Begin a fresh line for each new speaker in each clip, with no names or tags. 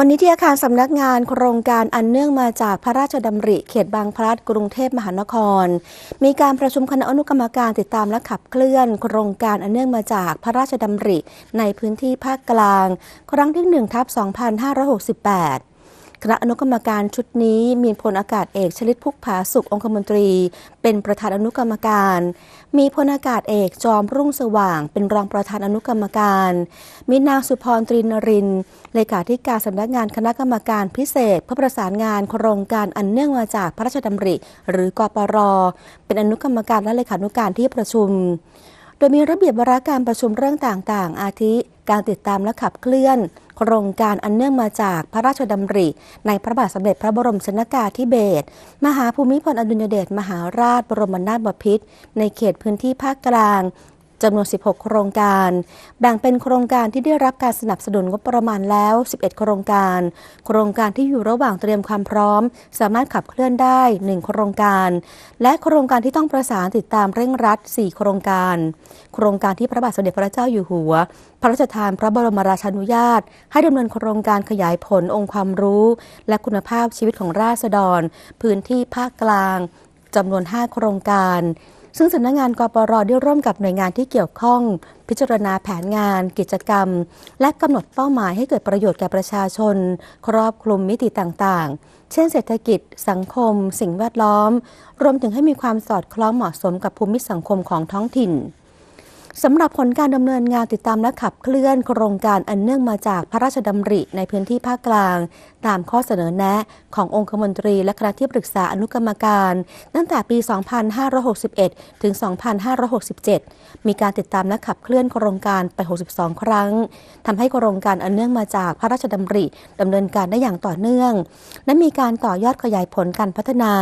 วันนี้ที่อาคารสำนักงานโครงการอันเนื่องมาจากพระราชดำริเขตบางพลัดกรุงเทพมหานคร มีการประชุมคณะอนุกรรมการติดตามและขับเคลื่อน โครงการอันเนื่องมาจากพระราชดำริ ในพื้นที่ภาคกลาง ครั้งที่1ทับ2568คณะอนุกรรมการชุดนี้มีพลอากาศเอกชลิตพุกผาสุของคมนตรี เป็นประธานอนุกรรมการ มีพลอากาศเอกจอมรุ่งสว่าง เป็นรองประธานอนุกรรมการ มีนางสุพรตรีนรินทร์เลขาธิการสำนักงานคณะกรรมการพิเศษ เพื่อประสานงานโครงการอันเนื่องมาจากพระราชดำริ หรือกปร เป็นอนุกรรมการและเลขานุการที่ประชุม โดยมีระเบียบวาระการประชุมเรื่องต่างๆ อาทิ การติดตามและขับเคลื่อน โครงการอันเนื่องมาจากพระราชดำริ ในพระบาทสมเด็จพระบรมชนากาธิเบศรมหาภูมิพลอดุลยเดชมหาราชบรมนาถบพิตรในเขตพื้นที่ภาคกลาง จำนวน 16 โครงการ แบ่งเป็นโครงการที่ได้รับการสนับสนุนงบประมาณแล้ว 11 โครงการ โครงการที่อยู่ระหว่างเตรียมความพร้อม สามารถขับเคลื่อนได้ 1 โครงการ และโครงการที่ต้องประสานติดตามเร่งรัด 4 โครงการ โครงการที่พระบาทสมเด็จพระเจ้าอยู่หัว พระราชทานพระบรมราชานุญาต ให้ดำเนินโครงการขยายผลองค์ความรู้ และคุณภาพชีวิตของราษฎร พื้นที่ภาคกลางจำนวน 5 โครงการ ซึ่งสำนักงานกปรได้ร่วมกับหน่วยงานที่เกี่ยวข้อง พิจารณาแผนงาน กิจกรรม และกำหนดเป้าหมายให้เกิดประโยชน์แก่ประชาชน ครอบคลุมมิติต่างๆ เช่นเศรษฐกิจ สังคม สิ่งแวดล้อม รวมถึงให้มีความสอดคล้องเหมาะสมกับภูมิสังคมของท้องถิ่น สำหรับผลการดำเนินงานติดตามและขับเคลื่อนโครงการอันเนื่องมาจากพระราชดำริในพื้นที่ภาคกลาง ตามข้อเสนอแนะขององคมนตรีและคณะที่ปรึกษาอนุกรรมการ ตั้งแต่ปี 2561 ถึง 2567 มีการติดตามและขับเคลื่อนโครงการไป 62 ครั้งทำให้โครงการอันเนื่องมาจากพระราชดำริดำเนินการได้อย่างต่อเนื่อง และมีการต่อยอดขยายผลการพัฒนา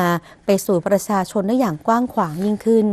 ไปสู่ประชาชนได้อย่างกว้างขวางยิ่งขึ้น